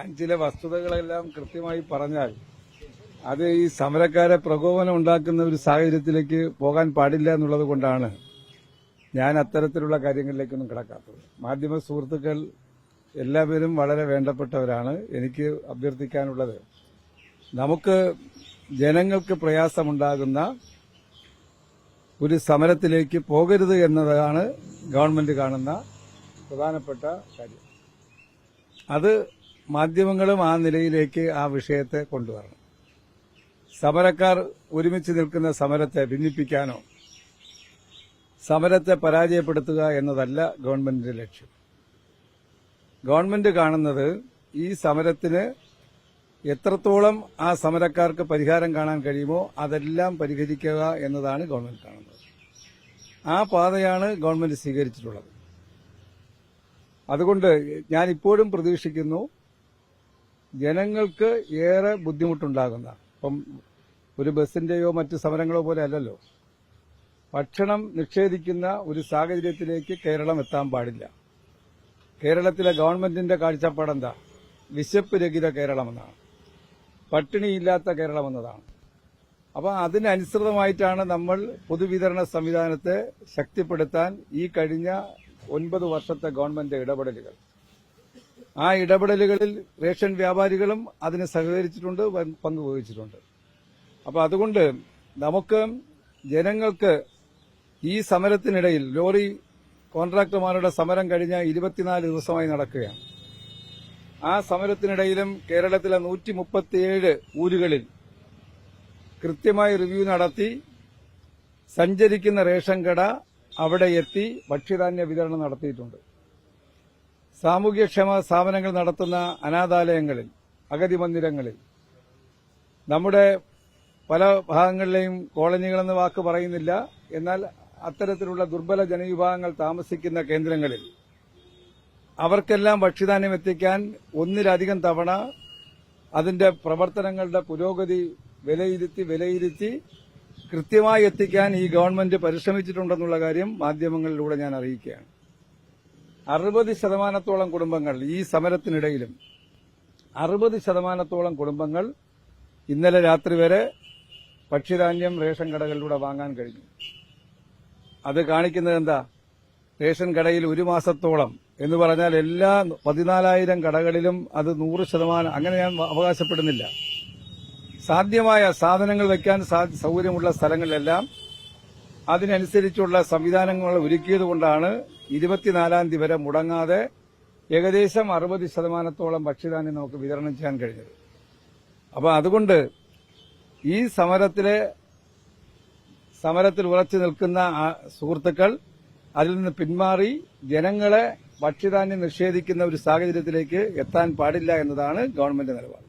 ഞാൻ ചില വസ്തുതകളെല്ലാം കൃത്യമായി പറഞ്ഞാൽ അത് ഈ സമരക്കാരെ പ്രകോപനം ഉണ്ടാക്കുന്ന ഒരു സാഹചര്യത്തിലേക്ക് പോകാൻ പാടില്ല എന്നുള്ളത് കൊണ്ടാണ് ഞാൻ അത്തരത്തിലുള്ള കാര്യങ്ങളിലേക്കൊന്നും കിടക്കാത്തത്. മാധ്യമ സുഹൃത്തുക്കൾ എല്ലാവരും വളരെ വേണ്ടപ്പെട്ടവരാണ്. എനിക്ക് അഭ്യർത്ഥിക്കാനുള്ളത് നമുക്ക് ജനങ്ങൾക്ക് പ്രയാസമുണ്ടാകുന്ന ഒരു സമരത്തിലേക്ക് പോകരുത് എന്നതാണ് ഗവൺമെന്റ് കാണുന്ന പ്രധാനപ്പെട്ട കാര്യം. അത് മാധ്യമങ്ങളും ആ നിലയിലേക്ക് ആ വിഷയത്തെ കൊണ്ടുവരണം. സമരക്കാർ ഒരുമിച്ച് നിൽക്കുന്ന സമരത്തെ ഭിന്നിപ്പിക്കാനോ സമരത്തെ പരാജയപ്പെടുത്തുക എന്നതല്ല ഗവൺമെന്റിന്റെ ലക്ഷ്യം. ഗവൺമെന്റ് കാണുന്നത് ഈ സമരത്തിന് എത്രത്തോളം ആ സമരക്കാർക്ക് പരിഹാരം കാണാൻ കഴിയുമോ അതെല്ലാം പരിഹരിക്കുക എന്നതാണ് ഗവൺമെന്റ് കാണുന്നത്. ആ പാതയാണ് ഗവൺമെന്റ് സ്വീകരിച്ചിട്ടുള്ളത്. അതുകൊണ്ട് ഞാൻ ഇപ്പോഴും പ്രതീക്ഷിക്കുന്നു ജനങ്ങൾക്ക് ഏറെ ബുദ്ധിമുട്ടുണ്ടാകുന്ന ഇപ്പം ഒരു ബസിന്റെയോ മറ്റ് സമരങ്ങളോ പോലെ അല്ലല്ലോ. ഭക്ഷണം നിഷേധിക്കുന്ന ഒരു സാഹചര്യത്തിലേക്ക് കേരളം എത്താൻ പാടില്ല. കേരളത്തിലെ ഗവൺമെന്റിന്റെ കാഴ്ചപ്പാടെന്താ വിശപ്പ് രഹിത കേരളമെന്നാണ്. പട്ടിണിയില്ലാത്ത കേരളമെന്നതാണ്. അപ്പോൾ അതിനനുസൃതമായിട്ടാണ് നമ്മൾ പൊതുവിതരണ സംവിധാനത്തെ ശക്തിപ്പെടുത്താൻ ഈ കഴിഞ്ഞ ഒൻപത് വർഷത്തെ ഗവൺമെന്റ് ഇടപെടലുകൾ. ആ ഇടപെടലുകളിൽ റേഷൻ വ്യാപാരികളും അതിന് സഹകരിച്ചിട്ടുണ്ട് പങ്കുവഹിച്ചിട്ടുണ്ട്. അപ്പോൾ അതുകൊണ്ട് നമുക്ക് ജനങ്ങൾക്ക് ഈ സമരത്തിനിടയിൽ ലോറി കോൺട്രാക്ടർമാരുടെ സമരം കഴിഞ്ഞ ഇരുപത്തിനാല് ദിവസമായി നടക്കുകയാണ്. ആ സമരത്തിനിടയിലും കേരളത്തിലെ നൂറ്റി മുപ്പത്തിയേഴ് ഊരുകളിൽ കൃത്യമായി റിവ്യൂ നടത്തി സഞ്ചരിക്കുന്ന റേഷൻ കട അവിടെ എത്തി ഭക്ഷ്യധാന്യ വിതരണം നടത്തിയിട്ടുണ്ട്. സാമൂഹ്യക്ഷേമ സ്ഥാപനങ്ങൾ നടത്തുന്ന അനാഥാലയങ്ങളിൽ അഗതി മന്ദിരങ്ങളിൽ നമ്മുടെ പല ഭാഗങ്ങളിലെയും കോളനികളെന്ന് വാക്ക് പറയുന്നില്ല. എന്നാൽ അത്തരത്തിലുള്ള ദുർബല ജനവിഭാഗങ്ങൾ താമസിക്കുന്ന കേന്ദ്രങ്ങളിൽ അവർക്കെല്ലാം ഭക്ഷ്യധാന്യം എത്തിക്കാൻ ഒന്നിലധികം തവണ അതിന്റെ പ്രവർത്തനങ്ങളുടെ പുരോഗതി വിലയിരുത്തി വിലയിരുത്തി കൃത്യമായി എത്തിക്കാൻ ഈ ഗവൺമെന്റ് പരിശ്രമിച്ചിട്ടുണ്ടെന്നുള്ള കാര്യം മാധ്യമങ്ങളിലൂടെ ഞാൻ അറിയിക്കുകയാണ്. അറുപത് ശതമാനത്തോളം കുടുംബങ്ങൾ ഈ സമരത്തിനിടയിലും അറുപത് ശതമാനത്തോളം കുടുംബങ്ങൾ ഇന്നലെ രാത്രി വരെ ഭക്ഷ്യധാന്യം റേഷൻ കടകളിലൂടെ വാങ്ങാൻ കഴിഞ്ഞു. അത് കാണിക്കുന്നത് എന്താ? റേഷൻ കടയിൽ ഒരു മാസത്തോളം എന്ന് പറഞ്ഞാൽ എല്ലാ പതിനാലായിരം കടകളിലും അത് നൂറ് ശതമാനം അങ്ങനെ ഞാൻ അവകാശപ്പെടുന്നില്ല. സാധ്യമായ സാധനങ്ങൾ വയ്ക്കാൻ സൗകര്യമുള്ള സ്ഥലങ്ങളിലെല്ലാം അതിനനുസരിച്ചുള്ള സംവിധാനങ്ങൾ ഒരുക്കിയതുകൊണ്ടാണ് ഇരുപത്തിനാലാം തീയതി വരെ മുടങ്ങാതെ ഏകദേശം അറുപത് ശതമാനത്തോളം ഭക്ഷ്യധാന്യം നമുക്ക് വിതരണം ചെയ്യാൻ കഴിഞ്ഞത്. അപ്പോൾ അതുകൊണ്ട് ഈ സമരത്തിലെ സമരത്തിൽ ഉറച്ചു നിൽക്കുന്ന സുഹൃത്തുക്കൾ അതിൽ നിന്ന് പിന്മാറി ജനങ്ങളെ ഭക്ഷ്യധാന്യം നിഷേധിക്കുന്ന ഒരു സാഹചര്യത്തിലേക്ക് എത്താൻ പാടില്ല എന്നതാണ് ഗവൺമെന്റ് നിലപാട്.